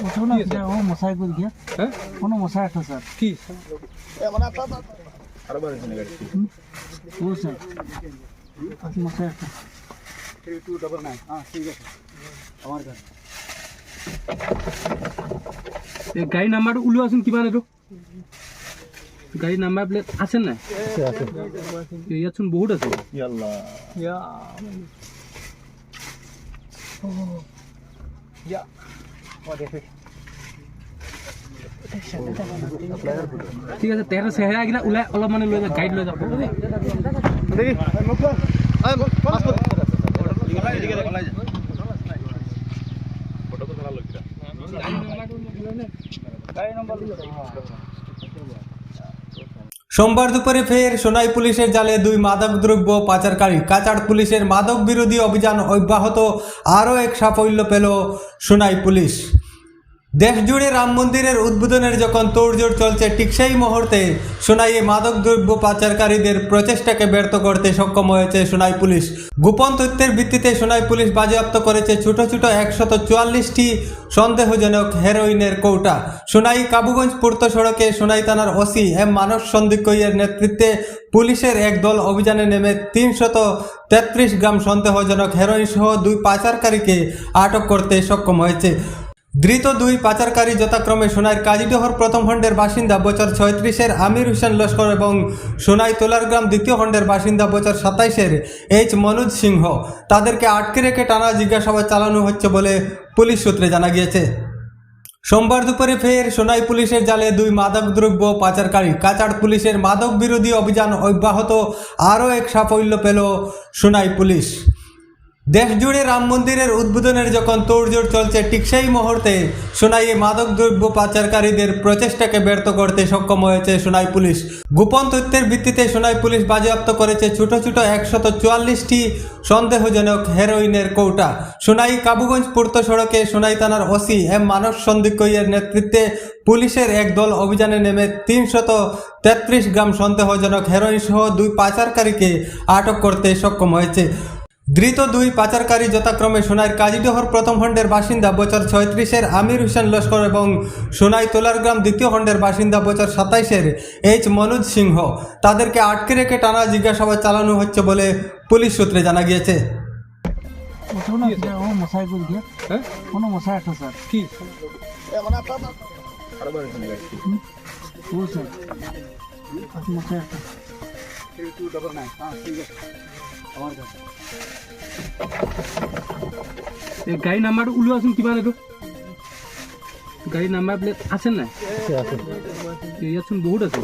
উঠো না এটা ও মশাই করে গিয়া হ্যাঁ কোনো মশাই একটা স্যার কি ও স্যার আচ্ছা মশাই একটা এই গাড়ী নাম্বাৰটো উলিওৱাচোন কিমান এইটো গাড়ী নাম্বাৰ প্লেট আছে নাই এই ইয়াতচোন বহুত আছে ঠিক আছে তেহেঁতৰ চেহেৰাকেইটা ওলাই অলপ মানে লৈ যাওক গাড়ীত লৈ যাওক সোমবার দুপুরে ফের সোনাই পুলিশের জালে দুই মাদক দ্রব্য পাচারকারী কাচাড় পুলিশের মাদক বিরোধী অভিযান অব্যাহত আরও এক সাফল্য পেল সোনাই পুলিশ। দেশজুড়ে রাম মন্দিরের উদ্বোধনের যখন তোড়জোড় চলছে, ঠিক সেই মুহূর্তে সোনাইয়ে মাদক দ্রব্য পাচারকারীদের প্রচেষ্টাকে ব্যর্থ করতে সক্ষম হয়েছে সোনাই পুলিশ। গোপন তথ্যের ভিত্তিতে সোনাই পুলিশ বাজেয়াপ্ত করেছে ছোট ছোট একশত চুয়াল্লিশটি সন্দেহজনক হেরোইনের কৌটা। সোনাই কাবুগঞ্জ পূর্ত সড়কে সোনাই থানার ওসি এম মানস সন্দিকইয়ের নেতৃত্বে পুলিশের এক দল অভিযানে নেমে তিনশত তেত্রিশ গ্রাম সন্দেহজনক হেরোইন সহ দুই পাচারকারীকে আটক করতে সক্ষম হয়েছে। ধৃত দুই পাচারকারী যথাক্রমে সোনাইর কাজীডহর প্রথম খণ্ডের বাসিন্দা বছর ছয়ত্রিশের আমির হোসেন লস্কর এবং সোনাই তোলারগ্রাম দ্বিতীয় খণ্ডের বাসিন্দা বছর সাতাইশের এইচ মনোজ সিংহ। তাদেরকে আটকে রেখে টানা জিজ্ঞাসাবাদ চালানো হচ্ছে বলে পুলিশ সূত্রে জানা গিয়েছে। সোমবার দুপুরে ফের সোনাই পুলিশের জালে দুই মাদক দ্রব্য পাচারকারী কাচাড় পুলিশের মাদক বিরোধী অভিযান অব্যাহত। আরও এক সাফল্য পেল সোনাই পুলিশ। দেশজুড়ে রাম মন্দিরের উদ্বোধনের যখন তোড়জোড় চলছে, ঠিক সেই মুহূর্তে সোনাইয়ে মাদক দ্রব্য পাচারকারীদের প্রচেষ্টাকে ব্যর্থ করতে সক্ষম হয়েছে সোনাই পুলিশ। গোপন তথ্যের ভিত্তিতে সোনাই পুলিশ বাজেয়াপ্ত করেছে ছোট ছোট একশত চুয়াল্লিশটি সন্দেহজনক হেরোইনের কৌটা। সোনাই কাবুগঞ্জ পূর্ত সড়কে সোনাই থানার ওসি এম মানস সন্দিকইয়ের নেতৃত্বে পুলিশের এক দল অভিযানে নেমে তিনশত তেত্রিশ গ্রাম সন্দেহজনক হেরোইন সহ দুই পাচারকারীকে আটক করতে সক্ষম হয়েছে। ধৃত দুই পাচারকারী যথাক্রমে সোনাইর কাজীডহর প্রথম খণ্ডের বাসিন্দা বছর ছয়ত্রিশের আমির হোসেন লস্কর এবং সোনাই তোলারগ্রাম দ্বিতীয় খণ্ডের বাসিন্দা বছর সাতাইশের এইচ মনোজ সিংহ। তাদেরকে আটকে রেখে টানা জিজ্ঞাসাবাদ চালানো হচ্ছে বলে পুলিশ সূত্রে জানা গিয়েছে। ও স্যার? কি কাছে এই গাড়ী নাম্বাৰটো ওলোৱাচোন কিমান এইটো? গাড়ী নাম্বাৰ প্লেট আছে নাই? ইয়াতচোন বহুত আছে।